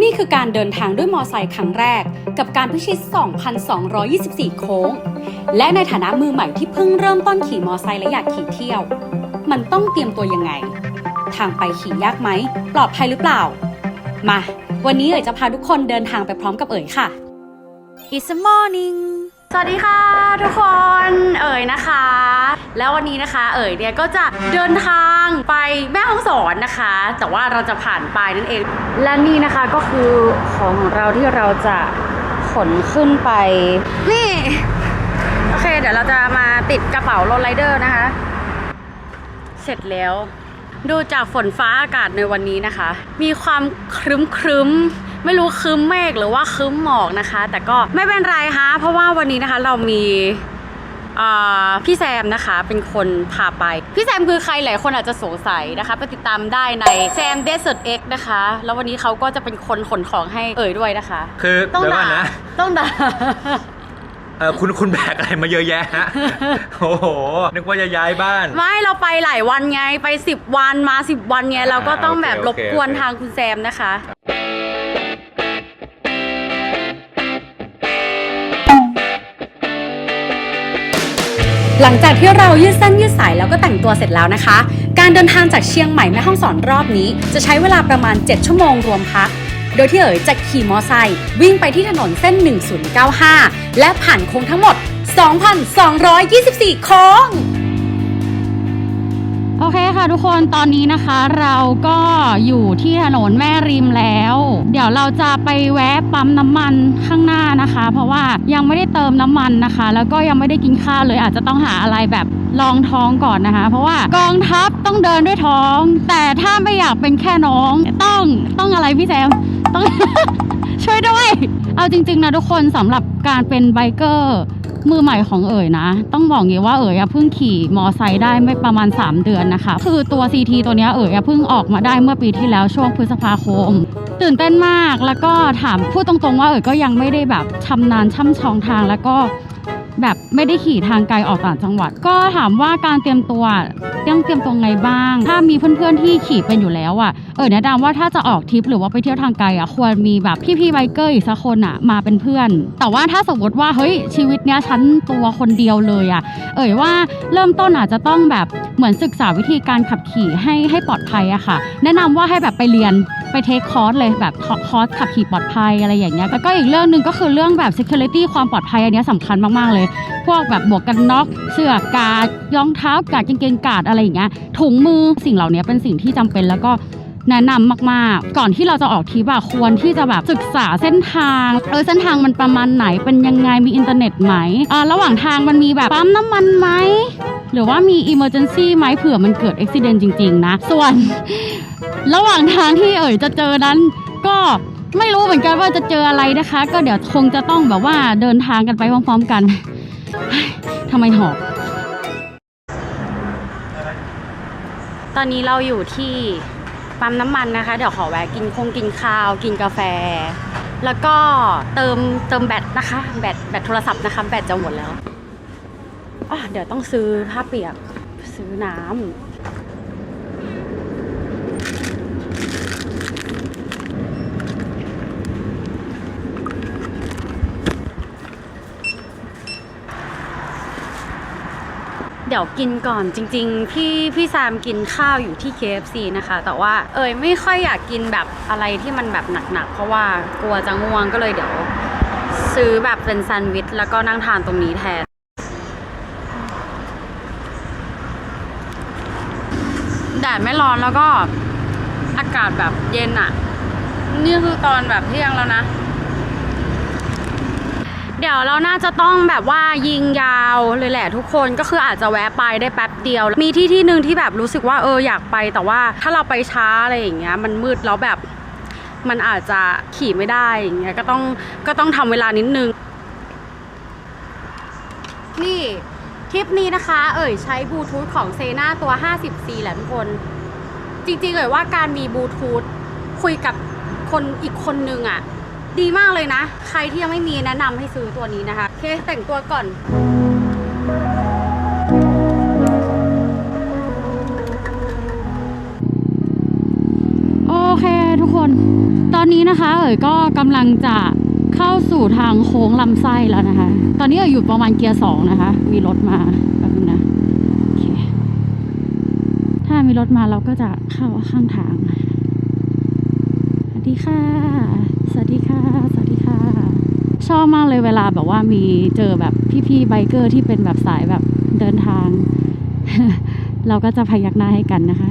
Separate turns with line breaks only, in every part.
นี่คือการเดินทางด้วยมอไซค์ครั้งแรก กับการพิชิต 2,224 โค้ง และในฐานะมือใหม่ที่เพิ่งเริ่มต้นขี่มอไซค์และอยากขี่เที่ยว มันต้องเตรียมตัวยังไง ทางไปขี่ยากไหม ปลอดภัยหรือเปล่า มา วันนี้เอ๋ยจะพาทุกคนเดินทางไปพร้อมกับเอ๋ยค่ะ It's a morning สวัสดีค่ะทุกคนเอ๋ยนะคะ แล้ววันนี้นะคะ เอ๋ยเนี่ยก็จะเดินทางไปแม่ฮ่องสอนนะคะ แต่ว่าเราจะผ่านไปนั่นเอง และนี่นะคะก็คือของของเราที่เราจะขนขึ้นไป นี่โอเค เดี๋ยวเราจะมาติดกระเป๋าโรลไรเดอร์นะคะ เสร็จแล้ว ดูจากฝนฟ้าอากาศในวันนี้นะคะ มีความครึ้มครึ้ม ไม่รู้ครึ้มเมฆหรือว่าครึ้มหมอกนะคะ แต่ก็ไม่เป็นไรฮะเพราะว่าวันนี้นะคะเรามีอ่าพี่แซมนะคะเป็นคนพาไป พี่แซมคือใครหลายคนอาจจะสงสัยนะคะไปติดตามได้ในแซมเดสเซ r t X นะคะ แล้ววันนี้เขาก็จะเป็นคนขนของให้เอ่ยด้วยนะคะ
คือ
ต้อง
เดี๋ยวก่
ด่า
อนนะ
ต้องด่า
เออคุณคุณแบกอะไรมาเยอะแยะฮะโอ้โหนึกว่าจะย้ายบ้าน
ไม่เราไปหลายวันไงไป 10 วันมา 10 วันไงเราก็ต้องแบบ
โอเค
รบกวน
โอเค
ทางคุณแซมนะคะ หลังจากที่เรายืดเส้นยืดสายแล้วก็แต่งตัวเสร็จแล้วนะคะ การเดินทางจากเชียงใหม่แม่ฮ่องสอนรอบนี้ จะใช้เวลาประมาณ 7 ชั่วโมงรวมพัก โดยที่เอ๋ยจะขี่มอไซค์วิ่งไปที่ถนนเส้น 1095 และผ่านโค้งทั้งหมด 2,224 โค้ง โอเคค่ะทุกคนตอนนี้นะคะเราก็อยู่ที่ถนนแม่ริมแล้ว ดี๋ยวเราจะไปแวะปั๊มน้ำมันข้างหน้านะคะ เพราะว่ายังไม่ได้เติมน้ำมันนะคะ แล้วก็ยังไม่ได้กินข้าวเลยอาจจะต้องหาอะไรแบบรองท้องก่อนนะคะ เพราะว่ากองทัพต้องเดินด้วยท้อง แต่ถ้าไม่อยากเป็นแค่น้องต้องต้องอะไรพี่แซมต้อง ช่วยด้วย เอาจริง ๆ นะทุกคนสำหรับการเป็นไบเกอร์ มือใหม่ของเอ๋ยนะ ต้องบอกงี้ว่าเอ๋ยเพิ่งขี่มอไซค์ได้ไม่ประมาณ 3 เดือนนะคะ คือตัว CT ตัวนี้เอ๋ยเพิ่งออกมาได้เมื่อปีที่แล้วช่วงพฤษภาคม ตื่นเต้นมากแล้วก็ถามพูดตรงๆว่าเอ๋ยก็ยังไม่ได้แบบชำนาญช่ำชองทางแล้วก็ แบบไม่ได้ขี่ทางไกลออกต่างจังหวัด ก็ถามว่าการเตรียมตัวต้องเตรียมตัวไงบ้าง ถ้ามีเพื่อนๆที่ขี่เป็นอยู่แล้วอะเออแนะนำว่าถ้าจะออกทริปหรือว่าไปเที่ยวทางไกลอะควรมีแบบพี่ๆไบเกอร์อีกสักคนอะมาเป็นเพื่อน แต่ว่าถ้าสมมติว่าเฮ้ยชีวิตเนี้ยฉันตัวคนเดียวเลยอะเอ่ยว่าเริ่มต้นอาจจะต้องแบบเหมือนศึกษาวิธีการขับขี่ให้ให้ปลอดภัยอะค่ะ แนะนำว่าให้แบบไปเรียน ไปเทคคอร์สเลยแบบคอร์สขับขี่ปลอดภัยอะไรอย่างเงี้ยแล้วก็อีกเรื่องหนึ่งก็คือเรื่องแบบ security ความปลอดภัยอันนี้ยสำคัญมาก ๆ เลย พวกแบบหมวกกันน็อกเสื้อกาดรองเท้ากาดกางเกงกาดอะไรอย่างเงี้ยถุงมือสิ่งเหล่านี้เป็นสิ่งที่จำเป็นแล้วก็แนะนำมากๆ ก่อนที่เราจะออกทริปอะควรที่จะแบบศึกษาเส้นทางเออเส้นทางมันประมาณไหนเป็นยังไงมีอินเทอร์เน็ตไหมอ่าระหว่างทางมันมีแบบปั๊มน้ำมันไหม หรือว่ามี emergency ไหมเผื่อมันเกิดอุบิเหตุจริง ๆ นะ ส่วน ระหว่างทางที่เอ๋ยจะเจอนั้น ก็ไม่รู้เหมือนกันว่าจะเจออะไรนะคะ ก็เดี๋ยวคงจะต้องแบบว่าเดินทางกันไปพร้อม ๆ กันทำไมหอบ ตอนนี้เราอยู่ที่ปั๊มน้ำมันนะคะ เดี๋ยวขอแวะกินคงกินข้าว กินกาแฟ แล้วก็เติมเติมแบตนะคะ แบตแบตโทรศัพท์นะคะ แบตจะหมดแล้ว เดี๋ยวต้องซื้อผ้าเปียก ซื้อน้ำเดี๋ยวกินก่อนจริงๆ พี่พี่แซมกินข้าวอยู่ที่ KFC นะคะ แต่ว่าเอยไม่ค่อยอยากกินแบบอะไรที่มันแบบหนักๆ เพราะว่ากลัวจะง่วงก็เลยเดี๋ยวซื้อแบบเป็นแซนด์วิชแล้วก็นั่งทานตรงนี้แทน แดดไม่ร้อนแล้วก็อากาศแบบเย็นอะนี่คือตอนแบบเที่ยงแล้วนะ เดี๋ยวเราน่าจะต้องแบบว่ายิงยาวเลยแหละทุกคนก็คืออาจจะแวะไปได้แป๊บเดียว มีที่ที่หนึ่งที่แบบรู้สึกว่าเอออยากไปแต่ว่าถ้าเราไปช้าอะไรอย่างเงี้ย มันมืดแล้วแบบมันอาจจะขี่ไม่ได้อย่างเงี้ยก็ต้องก็ต้องทำเวลานิดนึงนี่ ทริปนี้นะคะ เอ่ยใช้บลูทูธของเซนาตัว 50C แหละทุกคน จริงๆเอ่ยว่าการมีบลูทูธคุยกับคนอีกคนนึงอะ่ะ ดีมากเลยนะ ใครที่ยังไม่มีแนะนำให้ซื้อตัวนี้นะคะ โอเค แต่งตัวก่อน โอเคทุกคน ตอนนี้นะคะ เอ๋ยกำกำลังจะ เข้าสู่ทางโค้งลำไส้แล้วนะคะ ตอนนี้เราอยู่ประมาณเกียร์สองนะคะ มีรถมาแบบนึงนะโอเคถ้ามีรถมาเราก็จะเข้าข้างทาง สวัสดีค่ะ สวัสดีค่ะ สวัสดีค่ะ
ชอบมากเลยเว
ลาแบบว่ามีเจอแบบพี่ๆไบเกอร์ที่เป็นแบบสายแบบเดินทา
ง
เราก็จะพยักหน้าให้กันนะคะ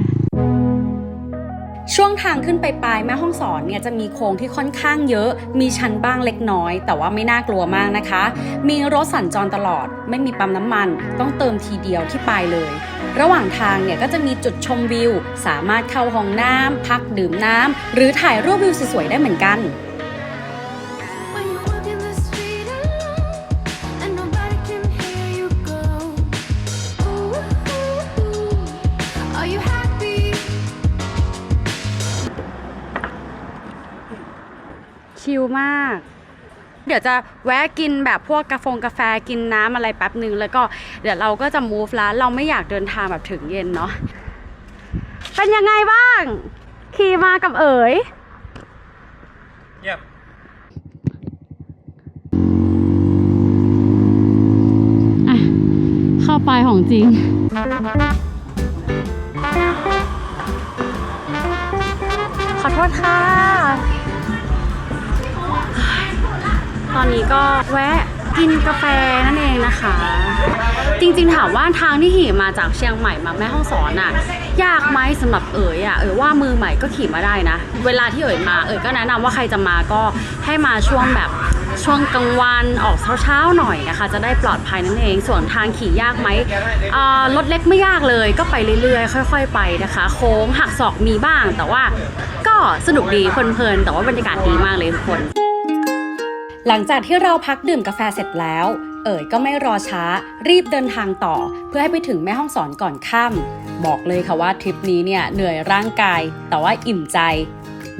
ช่วงทางขึ้นไปปลายแม่ห้องสอนเนี่ยจะมีโค้งที่ค่อนข้างเยอะ มีชันบ้างเล็กน้อย แต่ว่าไม่น่ากลัวมากนะคะ มีรถสัญจรตลอด ไม่มีปั๊มน้ำมัน ต้องเติมทีเดียวที่ปลายเลย ระหว่างทางเนี่ยก็จะมีจุดชมวิว สามารถเข้าห้องน้ำพักดื่มน้ำหรือถ่ายรูปวิวสวยๆได้เหมือนกัน ชิลมาก เดี๋ยวจะแวะกินแบบพวกกาแฟกาแฟกินน้ำอะไรแป๊บหนึ่งแล้วก็เดี๋ยวเราก็จะ move ร้านเราไม่อยากเดินทางแบบถึงเย็นเนาะเป็นยังไงบ้าง ขี่มากับเอ๋ย
เยี่ยม
อะเข้าไปของจริง
ขอโทษค่ะ ก็แวะกินกาแฟนั่นเองนะคะ จริงๆถามว่าทางที่ขี่มาจากเชียงใหม่มาแม่ห้องสอนอะยากไหมสำหรับเอ๋ยอะเอ๋ยว่ามือใหม่ก็ขี่มาได้นะ เวลาที่เอ๋ยมาเอ๋ยก็แนะนำว่าใครจะมาก็ให้มาช่วงแบบช่วงกลางวันออกเช้าๆหน่อยนะคะ จะได้ปลอดภัยนั่นเอง ส่วนทางขี่ยากไหมรถเล็กไม่ยากเลยก็ไปเรื่อยๆ ค่อย ๆ ไปนะคะ โค้งหักศอกมีบ้าง แต่ว่าก็สนุกดีเพลินๆแต่ว่าบรรยากาศดีมากเลยทุกคน หลังจากที่เราพักดื่มกาแฟเสร็จแล้ว เอ๋ยก็ไม่รอช้า รีบเดินทางต่อ เพื่อให้ไปถึงแม่ห้องสอนก่อนค่ำบอกเลยค่ะว่าทริปนี้เนี่ยเหนื่อยร่างกาย แต่ว่าอิ่มใจ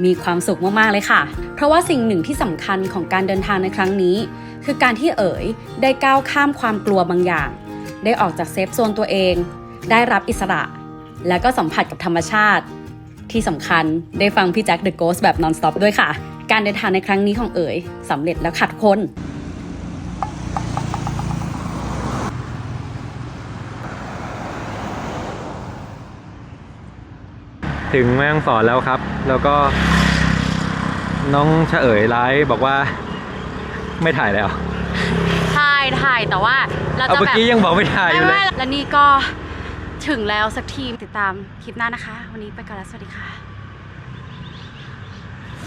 มีความสุขมากๆเลยค่ะ เพราะว่าสิ่งหนึ่งที่สำคัญของการเดินทางในครั้งนี้ คือการที่เอ๋ยได้ก้าวข้ามความกลัวบางอย่าง ได้ออกจากเซฟโซนตัวเอง ได้รับอิสระ และก็สัมผัสกับธรรมชาติ ที่สำคัญได้ฟังพี่แจ็คเดอะโกสแบบนอนสต็อปด้วยค่ะ การเดินทางในครั้งนี้ของเอ๋ยสำเร็จแล้วค่ะทุกคน
ถึงแม่ฮ่องสอนแล้วครับ แล้วก็น้องเฉเอ๋ยไลฟ์บอกว่าไม่ถ่ายแล้ว
ถ่ายถ่ายแต่ว่าเรา
เอา
จะ
เมื่อ
แบบ
กี้ยังบอกไม่ถ่ายอ
ไม่
ยู่เล
ไม่
ย
และนี่ก็ถึงแล้วสักทีติดตามคลิปหน้านะคะ วันนี้ไปก่อนแล้วสวัสดีค่ะ